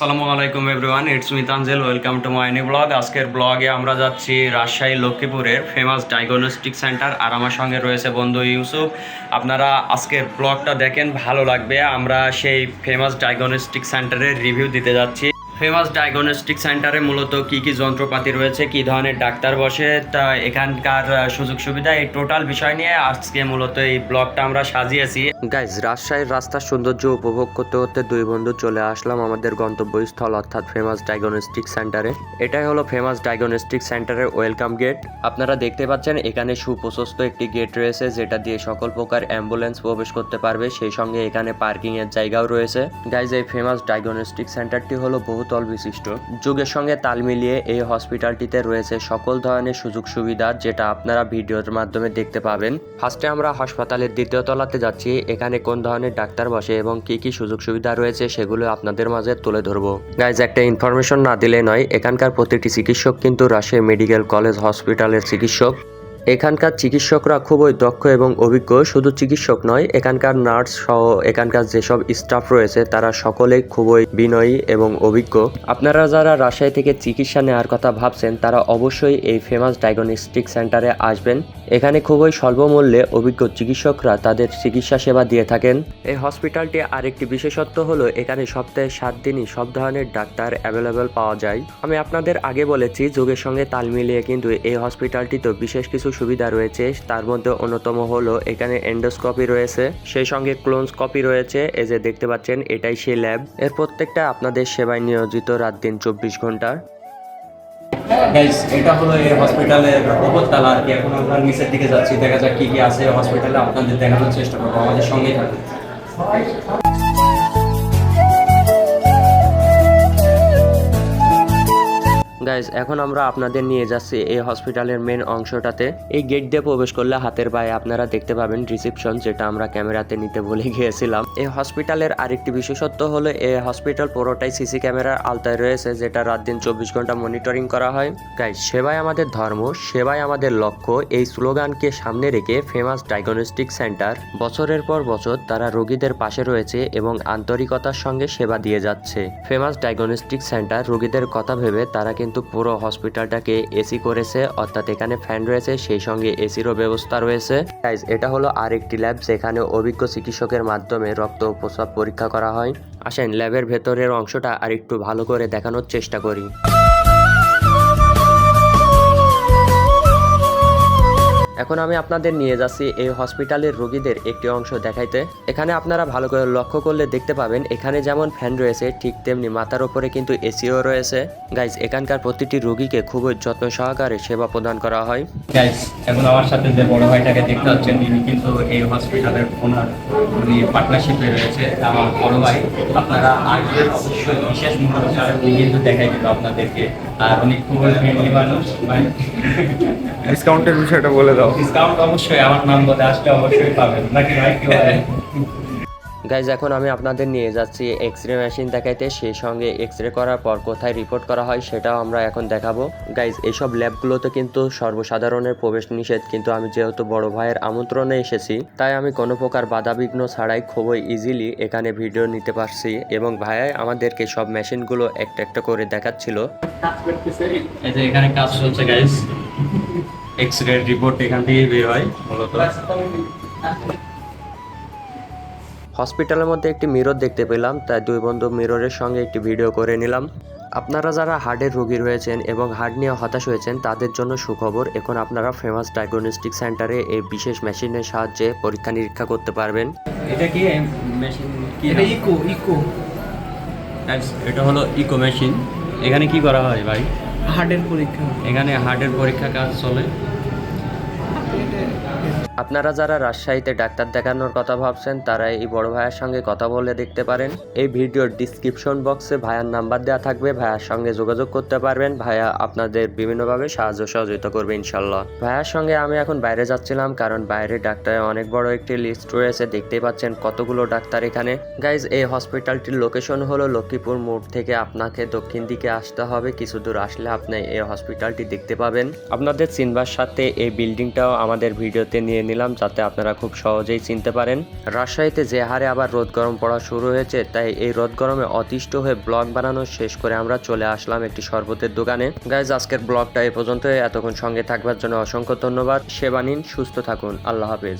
সালামু আলাইকুম everyone it's me Tanzel welcome to my new blog আজকের ব্লগে আমরা যাচ্ছি রাজশাহী লক্ষ্মীপুরের ফেমাস ডায়াগনস্টিক সেন্টার আর আমার সঙ্গে রয়েছে বন্ধু ইউসুফ। আপনারা আজকের ব্লগটা দেখেন, ভালো লাগবে। আমরা সেই ফেমাস ডায়াগনস্টিক সেন্টারের রিভিউ দিতে যাচ্ছি। ফেমাস ডায়াগনস্টিক সেন্টারে মূলত কি কি যন্ত্রপাতি রয়েছে, কি ধরনের ডাক্তার বসে, তা এখানকার সুযোগ সুবিধা, এই টোটাল বিষয় নিয়ে আজকে মূলত এই ব্লগটা আমরা সাজিয়েছি। গাইজ রাজশাহীর রাস্তার সৌন্দর্য উপভোগ করতে করতে দুই বন্ধু চলে আসলাম আমাদের গন্তব্যস্থল, অর্থাৎ ফেমাস ডায়াগনস্টিক সেন্টারে এটাই হলো ফেমাস ডায়াগনস্টিক সেন্টারের ওয়েলকাম গেট আপনারা দেখতে পাচ্ছেন, এখানে সুপ্রশস্ত একটি গেট রয়েছে, যেটা দিয়ে সকল প্রকার অ্যাম্বুলেন্স প্রবেশ করতে পারবে। সেই সঙ্গে এখানে পার্কিং এর জায়গাও রয়েছে। গাইজ এই ফেমাস ডায়াগনস্টিক সেন্টারটি হলো বহুতল বিশিষ্ট। যুগের সঙ্গে তাল মিলিয়ে এই হসপিটালটিতে রয়েছে সকল ধরনের সুযোগ সুবিধা যেটা আপনারা ভিডিওর মাধ্যমে দেখতে পাবেন। ফার্স্টে আমরা হাসপাতালের দ্বিতীয় তলাতে যাচ্ছি, এখানে কোন ধরনের ডাক্তার বসে এবং কি কি সুযোগ সুবিধা রয়েছে সেগুলো আপনাদের মাঝে তুলে ধরবো। গাইজ একটা ইনফরমেশন না দিলে নয়, এখানকার প্রতিটি চিকিৎসক কিন্তু রাজশাহী মেডিকেল কলেজ হসপিটালের চিকিৎসক। এখানকার চিকিৎসকরা খুবই দক্ষ এবং অভিজ্ঞ। শুধু চিকিৎসক নয়, এখানকার নার্স সহ এখানকার যেসব স্টাফ রয়েছে, তারা সকলেই খুবই বিনয়ী এবং অভিজ্ঞ। আপনারা যারা রাজশাহী থেকে চিকিৎসা নেওয়ার কথা ভাবছেন, তারা অবশ্যই এই ফেমাস ডায়াগনস্টিক সেন্টারে আসবেন। এখানে খুবই স্বল্প মূল্যে অভিজ্ঞ চিকিৎসকরা তাদের চিকিৎসা সেবা দিয়ে থাকেন। এই হসপিটালটি আরেকটি বিশেষত্ব হলো, এখানে সপ্তাহে সাত দিনই সব ধরনের ডাক্তার অ্যাভেলেবেল পাওয়া যায়। আমি আপনাদের আগে বলেছি, যুগের সঙ্গে তাল মিলিয়ে কিন্তু এই হসপিটালটিতে বিশেষ কিছু সুবিধা রয়েছে। তার মধ্যে অন্যতম হলো এখানে এন্ডোস্কপি রয়েছে। সেই সঙ্গে ক্লোনস্কপি রয়েছে। এই যে দেখতে পাচ্ছেন, এটাই সেই ল্যাব। এর প্রত্যেকটা আপনাদের সেবায় নিয়োজিত রাত দিন চব্বিশ ঘণ্টা। এটা হলো এই হসপিটালের উপরতলা আর কি এখন আমরা নিচের দিকে যাচ্ছি। দেখা যাক কি কি আছে হসপিটালে আপনাদের দেখানোর চেষ্টা করব। আমাদের গাইজ এখন আমরা আপনাদের নিয়ে যাচ্ছি এই হসপিটালের মেন অংশটাতে। এই গেট দিয়ে প্রবেশ করলে হাতের পায়ে আপনারা দেখতে পাবেন রিসেপশন যেটা আমরা ক্যামেরাতে নিতে ভুলে গিয়েছিলাম। এই হসপিটালের আরেকটি বিশেষত্ব হলো, এই হসপিটাল পুরোটাই সিসি ক্যামেরার আওতায় রয়েছে, যেটা রাত দিন চব্বিশ ঘণ্টা মনিটরিং করা হয়। গাইজ সেবাই আমাদের ধর্ম, সেবাই আমাদের লক্ষ্য। এই স্লোগানকে সামনে রেখে ফেমাস ডায়াগনস্টিক সেন্টার বছরের পর বছর তারা রোগীদের পাশে রয়েছে এবং আন্তরিকতার সঙ্গে সেবা দিয়ে যাচ্ছে। ফেমাস ডায়াগনস্টিক সেন্টার রোগীদের কথা ভেবে তারা কিন্তু পুরো হসপিটালটাকে এসি করেছে, অর্থাৎ এখানে ফ্যান রয়েছে, সেই সঙ্গে এসিরও ব্যবস্থা রয়েছে। গাইজ এটা হলো আরেকটি ল্যাব যেখানে অভিজ্ঞ চিকিৎসকের মাধ্যমে রক্ত প্রস্রাব পরীক্ষা করা হয়। আসেন ল্যাবের ভেতরের অংশটা আরেকটু ভালো করে দেখানোর চেষ্টা করি। এখন আমি আপনাদের নিয়ে যাচ্ছি এই হসপিটালের রোগীদের একটি অংশ দেখাইতে। এখানে আপনারা ভালো করে লক্ষ্য করলে দেখতে পাবেন এখানে যেমন ফ্যান রয়েছে ঠিক তেমনি মাথার ওপরে কিন্তু এসিও রয়েছে। গাইজ এখানকার প্রতিটি রোগীকে খুবই যত্ন সহকারে সেবা প্রদান করা হয়। গাইজ এখন আমার সাথে যে বড় ভাইটাকে দেখতে পাচ্ছেন ইনি কিন্তু এই হসপিটালের ওনার উনি পার্টনারশিপে রয়েছে। আমার বড় ভাই আপনারা আসবেন অবশ্যই। বিশেষ ছাড়া উনি কিন্তু দেখাই দিল আপনাদেরকে। আর উনি খুবই ফ্রেন্ডলি মানুষ ডিসকাউন্টের বিষয়টা বলে দাও। ডিসকাউন্ট অবশ্যই আমার নাম বলে আসলে অবশ্যই পাবেন। নাকি ভাই কি গাইজ এখন আমি আপনাদের নিয়ে যাচ্ছি এক্স রে মেশিন দেখাইতে। সেই সঙ্গে এক্স রে করার পর কোথায় রিপোর্ট করা হয় সেটাও আমরা এখন দেখাবো। গাইজ এইসব ল্যাবগুলোতে কিন্তু সর্বসাধারণের প্রবেশ নিষেধ। কিন্তু আমি যেহেতু বড় ভাইয়ের আমন্ত্রণে এসেছি তাই আমি কোনো প্রকার বাধাবিঘ্ন ছাড়াই খুবই ইজিলি এখানে ভিডিও নিতে পারছি। এবং ভাইয়াই আমাদেরকে সব মেশিনগুলো একটা একটা করে দেখাচ্ছিল। এখানে কাজ চলছে গাইজ এক্স রে রিপোর্ট এখান থেকে বের হয় মূলত। হসপিটালের মধ্যে একটি মিরর দেখতে পেলাম তাই দুই বন্ধু মিররের সঙ্গে একটি ভিডিও করে নিলাম। আপনারা যারা হার্টের রোগী রয়েছেন এবং হার্ট নিয়ে হতাশ হয়েছেন তাদের জন্য সুখবর এখন আপনারা ফেমাস ডায়াগনস্টিক সেন্টারে এই বিশেষ মেশিনের সাহায্যে পরীক্ষা নিরীক্ষা করতে পারবেন। এটা কি মেশিন কি এটা ইকো ইকো এটা হলো ইকো মেশিন এখানে কি করা হয় ভাই? হার্টের পরীক্ষা। এখানে হার্টের পরীক্ষা কাজ চলে। আপনারা যারা রাজশাহীতে ডাক্তার দেখানোর কথা ভাবছেন, তারা এই বড় ভাইয়ের সঙ্গে কথা বলে দেখতে পারেন। এই ভিডিওর ডিসক্রিপশন বক্সে ভাইয়ার নাম্বার দেওয়া থাকবে। ভাইয়ার সঙ্গে যোগাযোগ করতে পারবেন। ভাইয়া আপনাদের বিভিন্নভাবে সাহায্য সহযোগিতা করবে ইনশাল্লাহ ভাইয়ার সঙ্গে আমি এখন বাইরে যাচ্ছিলাম কারণ বাইরে ডাক্তারের অনেক বড় একটি লিস্ট রয়েছে। দেখতেই পাচ্ছেন কতগুলো ডাক্তার এখানে। গাইজ এই হসপিটালটির লোকেশন হলো লক্ষ্মীপুর মোড় থেকে আপনাকে দক্ষিণ দিকে আসতে হবে। কিছু দূর আসলে আপনি এই হসপিটালটি দেখতে পাবেন। আপনাদের চিনবার সাথে এই বিল্ডিংটাও আমাদের ভিডিওতে নিয়ে নিলাম যাতে আপনারা খুব সহজেই চিনতে পারেন। রাজশাহীতে যে হারে আবার রোদ গরম পড়া শুরু হয়েছে, তাই এই রোদ গরমে অতিষ্ঠ হয়ে ব্লগ বানানো শেষ করে আমরা চলে আসলাম একটি শরবতের দোকানে। গাইজ আজকের ব্লগটা এ পর্যন্ত এতক্ষণ সঙ্গে থাকবার জন্য অসংখ্য ধন্যবাদ। সেবা নিন, সুস্থ থাকুন। আল্লাহ হাফেজ।